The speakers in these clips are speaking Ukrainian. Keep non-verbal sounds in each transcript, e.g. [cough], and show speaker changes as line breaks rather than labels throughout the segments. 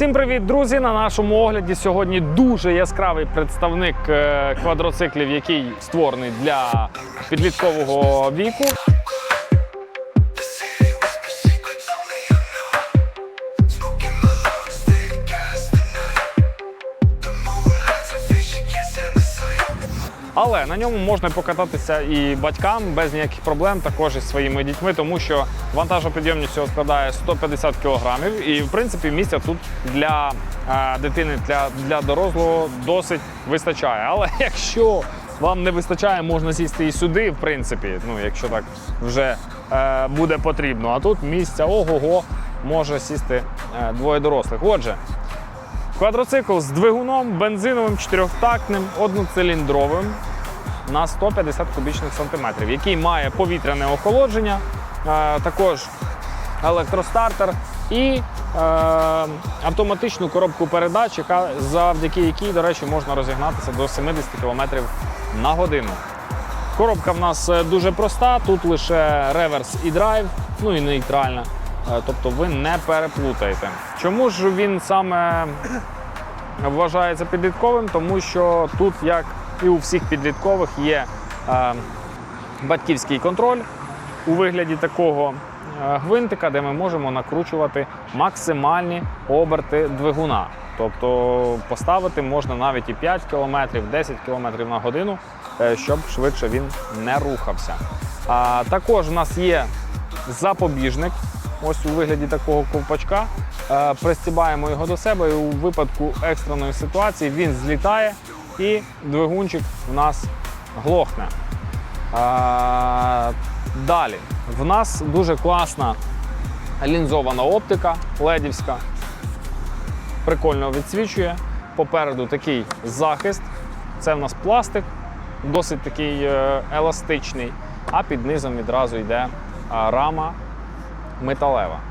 Всім привіт, друзі! На нашому огляді сьогодні дуже яскравий представник е, квадроциклів, який створений для підліткового віку. Але на ньому можна покататися і батькам без ніяких проблем, також із своїми дітьми, тому що вантажопідйомність цього складає 150 кг. І в принципі місця тут для е, дитини, для, для дорослого досить вистачає. Але [laughs] якщо вам не вистачає, можна сісти і сюди, в принципі, ну якщо так вже е, буде потрібно. А тут місця ого-го може сісти е, двоє дорослих. Отже, Квадроцикл з двигуном, бензиновим, чотирьохтактним, одноциліндровим на 150 кубічних сантиметрів, який має повітряне охолодження, е, також електростартер і е, автоматичну коробку передач, яка, завдяки якій, до речі, можна розігнатися до 70 км на годину. Коробка в нас е, дуже проста, тут лише реверс і драйв, ну і нейтральна. Тобто ви не переплутаєте. Чому ж він саме вважається підлітковим? Тому що тут, як і у всіх підліткових, є е, батьківський контроль у вигляді такого е, гвинтика, де ми можемо накручувати максимальні оберти двигуна. Тобто поставити можна навіть і 5 км, 10 км на годину, е, щоб швидше він не рухався. А також у нас є запобіжник, ось у вигляді такого ковпачка. Пристібаємо його до себе і у випадку екстреної ситуації він злітає і двигунчик у нас глохне. А, далі. В нас дуже класна лінзована оптика ледівська. Прикольно відсвічує. Попереду такий захист. Це в нас пластик, досить такий е, еластичний, а під низом відразу йде рама металева.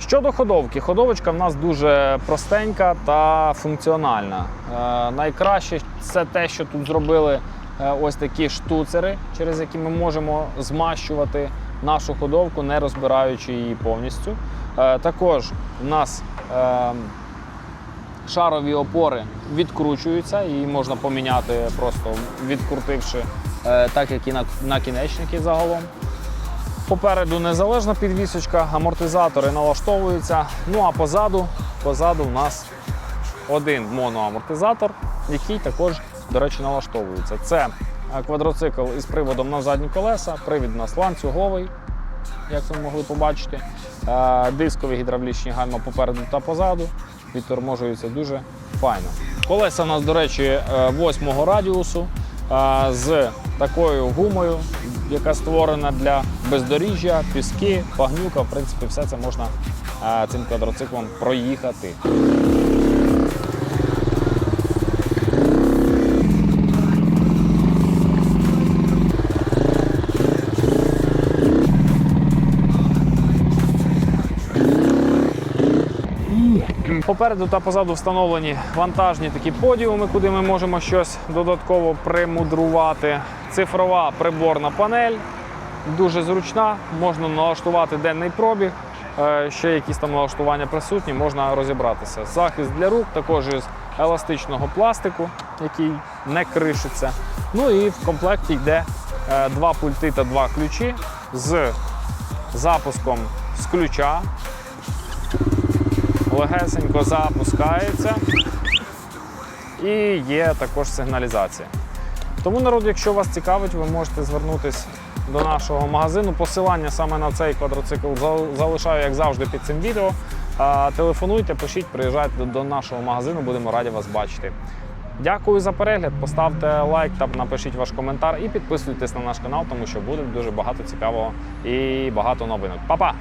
Щодо ходовки, ходовочка в нас дуже простенька та функціональна. Е, найкраще це те, що тут зробили е, ось такі штуцери, через які ми можемо змащувати нашу ходовку, не розбираючи її повністю. Е, також в нас е, шарові опори відкручуються, її можна поміняти, просто відкрутивши, е, так як і на, на кінечники загалом. Попереду незалежна підвісочка, амортизатори налаштовуються. Ну а позаду, позаду в нас один моноамортизатор, який також, до речі, налаштовується. Це е, квадроцикл із приводом на задні колеса, привід у нас ланцюговий, як ви могли побачити. Е, Дискові гідравлічні гальма попереду та позаду. Відторможуються дуже файно. Колеса у нас, до речі, 8 радіусу е, з такою гумою, яка створена для бездоріжжя, піски, пагнюка. В принципі, все це можна е, цим квадроциклом проїхати. Попереду та позаду встановлені вантажні такі подіуми, куди ми можемо щось додатково примудрувати. Цифрова приборна панель, дуже зручна, можна налаштувати денний пробіг. Е, Ще якісь там налаштування присутні, можна розібратися. Захист для рук, також із еластичного пластику, який не кришиться. Ну і в комплекті йде е, два пульти та два ключі з запуском з ключа легесенько запускається. І є також сигналізація. Тому, народ, якщо вас цікавить, ви можете звернутися до нашого магазину. Посилання саме на цей квадроцикл залишаю, як завжди, під цим відео. Телефонуйте, пишіть, приїжджайте до- нашого магазину, будемо раді вас бачити. Дякую за перегляд. Поставте лайк та напишіть ваш коментар і підписуйтесь на наш канал, тому що буде дуже багато цікавого і багато новинок. Па-па!